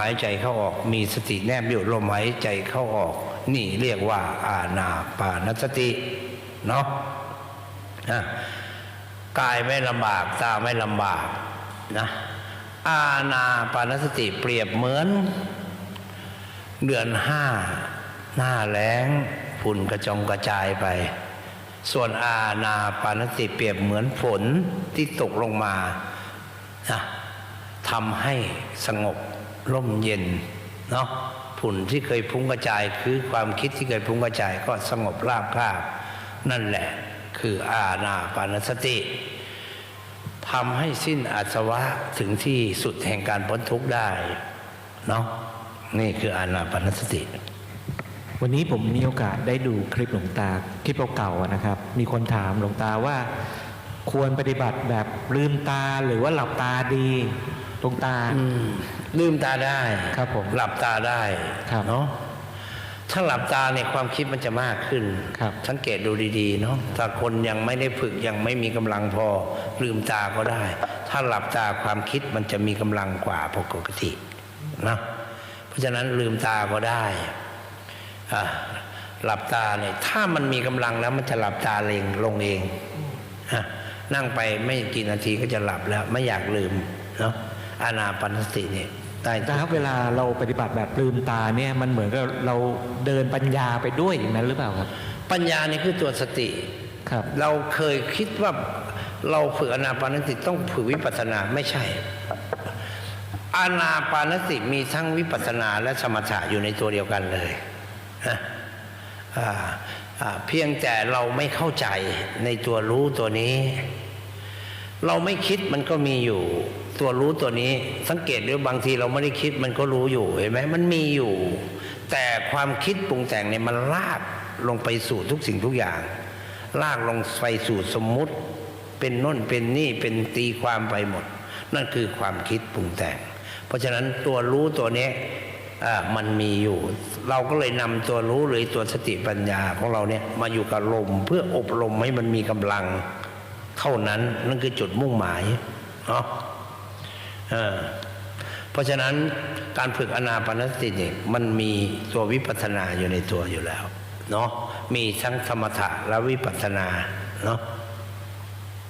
หายใจเข้าออก มีสติแนบอยู่ลมหายใจเข้าออก นี่เรียกว่า อาณาปานสติเนาะกายไม่ลำบากตาไม่ลำบากนะอาณาปานสติเปรียบเหมือน เดือนห้าหน้าแล้งฝุ่นกระจงกระจายไป ส่วนอาณาปานสติเปรียบเหมือนฝนที่ตกลงมานะทำให้สงบ ร่มเย็นเนาะฝุ่นที่เคยพุ่งกระจาย คือความคิดที่เคยพุ่งกระจายก็สงบราบคาบนั่นแหละ คืออาณาปานสติทำให้สิ้นอาสวะถึงที่สุดแห่งการพ้นทุกข์ได้เนาะนี่คืออาณาปานสติ วันนี้ผมมีโอกาสได้ดูคลิปหลวงตาคลิปเก่าๆนะครับ มีคนถามหลวงตาว่า ควรปฏิบัติแบบลืมตาหรือว่าหลับตาดีหลวงตาอืมลืมตาได้ครับผมหลับตาได้ครับเนาะถ้าหลับตาเนี่ยความคิดมันจะมากขึ้นครับสังเกตดูดีๆเนาะถ้าคนยังไม่ได้ฝึกยังไม่มีกำลังพอลืมตาก็ได้ ถ้าหลับตาความคิดมันจะมีกำลังกว่าปกตินะเพราะฉะนั้นลืมตาก็ได้อะหลับตาเนี่ยถ้ามันมีกำลังแล้วมันจะหลับตาเองลงเองอะ นั่งไปไม่กี่นาทีก็จะหลับแล้ว ไม่อยากลืมเนาะอานาปานสติเนี่ยได้แต่ครับเวลาเราปฏิบัติแบบลืมตาเนี่ยมันเหมือนกับเราเดินปัญญาไปด้วยอย่างนั้นหรือเปล่าครับ ปัญญานี่คือตัวสติครับ เราเคยคิดว่าเราฝึกอานาปานสติต้องฝึกวิปัสสนาไม่ใช่อานาปานสติมีทั้งวิปัสสนาและสมถะอยู่ในตัวเดียวกันเลยนะอ่าอ่า เพียงแต่เราไม่เข้าใจในตัวรู้ตัวนี้ เราไม่คิดมันก็มีอยู่ ตัวรู้ตัวนี้ สังเกตดูบางทีเราไม่ได้คิดมันก็รู้อยู่เห็นไหมมันมีอยู่ แต่ความคิดปรุงแต่งเนี่ยมันลากลงไปสู่ทุกสิ่งทุกอย่าง ลากลงไปสู่สมมุติ เป็นน่นเป็นนี่เป็นตีความไปหมด นั่นคือความคิดปรุงแต่ง เพราะฉะนั้นตัวรู้ตัวนี้ มันมีอยู่ เราก็เลยนำตัวรู้หรือตัวสติปัญญาของเราเนี่ยมาอยู่กับลมเพื่ออบรมให้มันมีกำลังเท่านั้นนั่นคือจุดมุ่งหมายเนาะเพราะฉะนั้นการฝึกอนาปนสติเนี่ยมันมีตัววิปัสสนาอยู่ในตัวอยู่แล้วเนาะมีทั้งสมถะและวิปัสสนาเนาะ